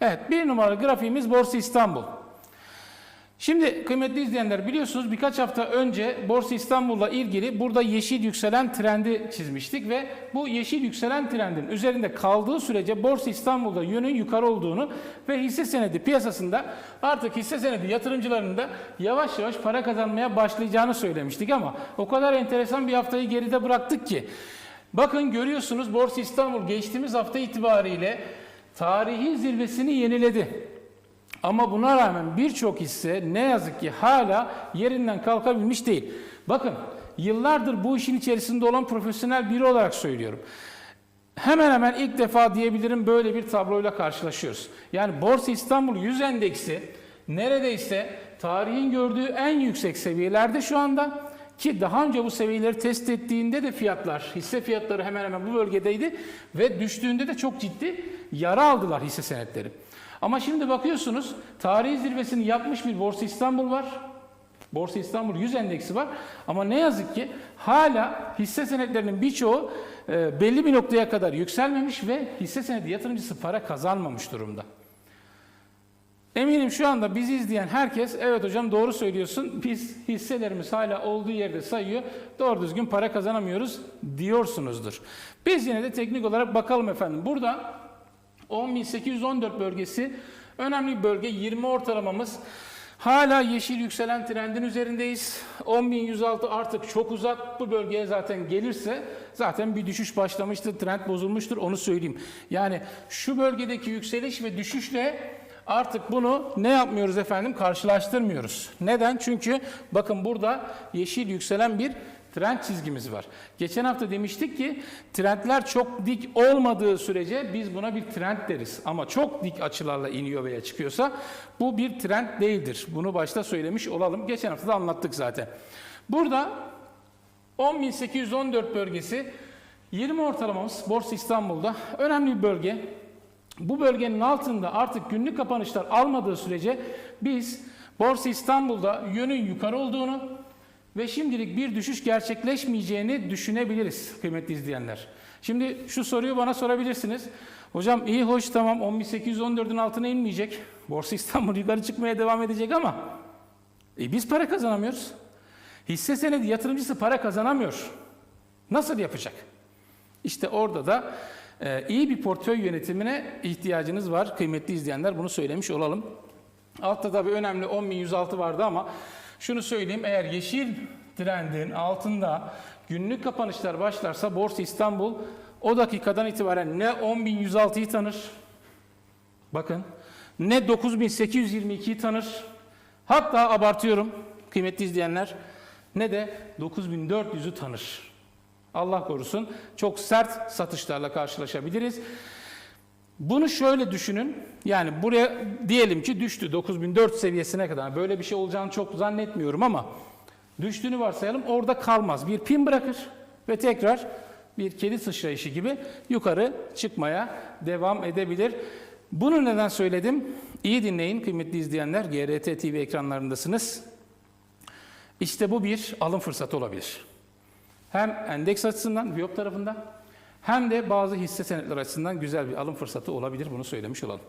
Evet bir numaralı grafiğimiz Borsa İstanbul. Şimdi kıymetli izleyenler biliyorsunuz birkaç hafta önce Borsa İstanbul'la ilgili burada yeşil yükselen trendi çizmiştik ve bu yeşil yükselen trendin üzerinde kaldığı sürece Borsa İstanbul'da yönün yukarı olduğunu ve hisse senedi piyasasında artık hisse senedi yatırımcılarının da yavaş yavaş para kazanmaya başlayacağını söylemiştik ama o kadar enteresan bir haftayı geride bıraktık ki bakın görüyorsunuz Borsa İstanbul geçtiğimiz hafta itibariyle tarihi zirvesini yeniledi. Ama buna rağmen birçok hisse ne yazık ki hala yerinden kalkabilmiş değil. Bakın yıllardır bu işin içerisinde olan profesyonel biri olarak söylüyorum. Hemen hemen ilk defa diyebilirim böyle bir tabloyla karşılaşıyoruz. Yani Borsa İstanbul 100 endeksi neredeyse tarihin gördüğü en yüksek seviyelerde şu anda ki daha önce bu seviyeleri test ettiğinde de fiyatlar, hisse fiyatları hemen hemen bu bölgedeydi ve düştüğünde de çok ciddi yara aldılar hisse senetleri. Ama şimdi bakıyorsunuz tarihi zirvesini yapmış bir Borsa İstanbul var. Borsa İstanbul 100 endeksi var. Ama ne yazık ki hala hisse senetlerinin birçoğu e, belli bir noktaya kadar yükselmemiş ve hisse senedi yatırımcısı para kazanmamış durumda. Eminim şu anda bizi izleyen herkes evet hocam doğru söylüyorsun biz hisselerimiz hala olduğu yerde sayıyor doğru düzgün para kazanamıyoruz diyorsunuzdur. Biz yine de teknik olarak bakalım efendim. Burada 10.814 bölgesi önemli bir bölge 20 ortalamamız hala yeşil yükselen trendin üzerindeyiz. 10.106 artık çok uzak bu bölgeye zaten gelirse zaten bir düşüş başlamıştır trend bozulmuştur onu söyleyeyim. Yani şu bölgedeki yükseliş ve düşüşle Artık bunu ne yapmıyoruz efendim? Karşılaştırmıyoruz. Neden? Çünkü bakın burada yeşil yükselen bir trend çizgimiz var. Geçen hafta demiştik ki trendler çok dik olmadığı sürece biz buna bir trend deriz. Ama çok dik açılarla iniyor veya çıkıyorsa bu bir trend değildir. Bunu başta söylemiş olalım. Geçen hafta da anlattık zaten. Burada 10.814 bölgesi 20 ortalamamız Borsa İstanbul'da önemli bir bölge. Bu bölgenin altında artık günlük kapanışlar almadığı sürece biz Borsa İstanbul'da yönün yukarı olduğunu ve şimdilik bir düşüş gerçekleşmeyeceğini düşünebiliriz kıymetli izleyenler. Şimdi şu soruyu bana sorabilirsiniz. Hocam iyi hoş tamam 10.814'ün altına inmeyecek. Borsa İstanbul yukarı çıkmaya devam edecek ama e biz para kazanamıyoruz. Hisse senedi yatırımcısı para kazanamıyor. Nasıl yapacak? İşte orada da iyi bir portföy yönetimine ihtiyacınız var. Kıymetli izleyenler bunu söylemiş olalım. Altta tabii önemli 10.106 vardı ama şunu söyleyeyim eğer yeşil trendin altında günlük kapanışlar başlarsa Borsa İstanbul o dakikadan itibaren ne 10.106'yı tanır bakın ne 9.822'yi tanır hatta abartıyorum kıymetli izleyenler ne de 9.400'ü tanır. Allah korusun çok sert satışlarla karşılaşabiliriz. Bunu şöyle düşünün. Yani buraya diyelim ki düştü 9004 seviyesine kadar. Böyle bir şey olacağını çok zannetmiyorum ama düştüğünü varsayalım orada kalmaz. Bir pin bırakır ve tekrar bir kedi sıçrayışı gibi yukarı çıkmaya devam edebilir. Bunu neden söyledim? İyi dinleyin kıymetli izleyenler. GRT TV ekranlarındasınız. İşte bu bir alım fırsatı olabilir hem endeks açısından Viyop tarafından hem de bazı hisse senetleri açısından güzel bir alım fırsatı olabilir bunu söylemiş olalım.